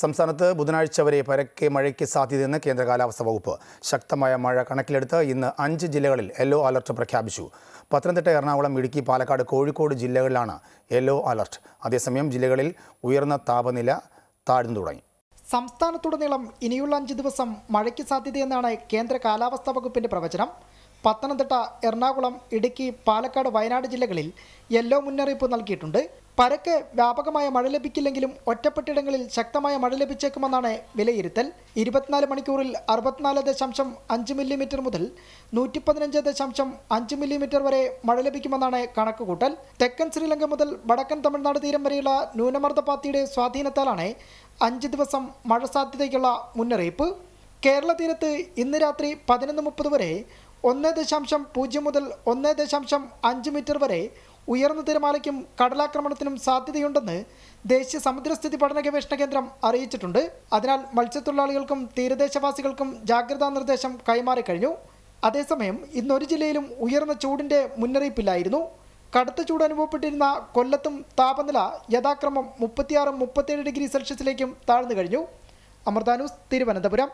സംസ്ഥാനത്ത് ബുധനാഴ്ച വരെ പരക്കെ മഴയ്ക്ക് സാധ്യതയെന്ന് കേന്ദ്ര കാലാവസ്ഥാ വകുപ്പ്. ശക്തമായ മഴ കണക്കിലെടുത്ത് ഇന്ന് അഞ്ച് ജില്ലകളിൽ യെല്ലോ അലർട്ട് പ്രഖ്യാപിച്ചു. പത്തനംതിട്ട എറണാകുളം ഇടുക്കി പാലക്കാട് കോഴിക്കോട് ജില്ലകളിലാണ് യെല്ലോ അലർട്ട്. അതേസമയം ജില്ലകളിൽ ഉയർന്ന താപനില താഴ്ന്നു തുടങ്ങി. സംസ്ഥാനത്തുടനീളം ഇനിയുള്ള അഞ്ച് ദിവസം മഴയ്ക്ക് സാധ്യതയെന്നാണ് കേന്ദ്ര കാലാവസ്ഥാ വകുപ്പിന്റെ പ്രവചനം. പത്തനംതിട്ട എറണാകുളം ഇടുക്കി പാലക്കാട് വയനാട് ജില്ലകളിൽ യെല്ലോ മുന്നറിയിപ്പ് നൽകിയിട്ടുണ്ട്. പരക്കെ വ്യാപകമായ മഴ ലഭിക്കില്ലെങ്കിലും ഒറ്റപ്പെട്ടിടങ്ങളിൽ ശക്തമായ മഴ ലഭിച്ചേക്കുമെന്നാണ് വിലയിരുത്തൽ. ഇരുപത്തിനാല് മണിക്കൂറിൽ അറുപത്തിനാല് ദശാംശം അഞ്ച് മില്ലിമീറ്റർ മുതൽ നൂറ്റി പതിനഞ്ച് ദശാംശം അഞ്ച് മില്ലിമീറ്റർ വരെ മഴ ലഭിക്കുമെന്നാണ് കണക്കുകൂട്ടൽ. തെക്കൻ ശ്രീലങ്ക മുതൽ വടക്കൻ തമിഴ്നാട് തീരം വരെയുള്ള ന്യൂനമർദ്ദപാത്തിയുടെ സ്വാധീനത്താലാണ് അഞ്ച് ദിവസം മഴ സാധ്യതയ്ക്കുള്ള മുന്നറിയിപ്പ്. കേരള തീരത്ത് ഇന്ന് രാത്രി പതിനൊന്ന് മുപ്പത് വരെ ഒന്ന് ദശാംശം പൂജ്യം മുതൽ ഒന്ന് ദശാംശം അഞ്ച് മീറ്റർ വരെ ഉയർന്ന തിരമാലയ്ക്കും കടലാക്രമണത്തിനും സാധ്യതയുണ്ടെന്ന് ദേശീയ സമുദ്രസ്ഥിതി പഠന ഗവേഷണ കേന്ദ്രം അറിയിച്ചിട്ടുണ്ട്. അതിനാൽ മത്സ്യത്തൊഴിലാളികൾക്കും തീരദേശവാസികൾക്കും ജാഗ്രതാ നിർദ്ദേശം കൈമാറിക്കഴിഞ്ഞു അതേസമയം ഇന്നൊരു ജില്ലയിലും ഉയർന്ന ചൂടിന്റെ മുന്നറിയിപ്പില്ലായിരുന്നു. കടുത്ത ചൂട് അനുഭവപ്പെട്ടിരുന്ന കൊല്ലത്തും താപനില യഥാക്രമം മുപ്പത്തിയാറും മുപ്പത്തിയേഴ് ഡിഗ്രി സെൽഷ്യസിലേക്കും താഴ്ന്നു കഴിഞ്ഞു. അമൃതാനൂസ് തിരുവനന്തപുരം.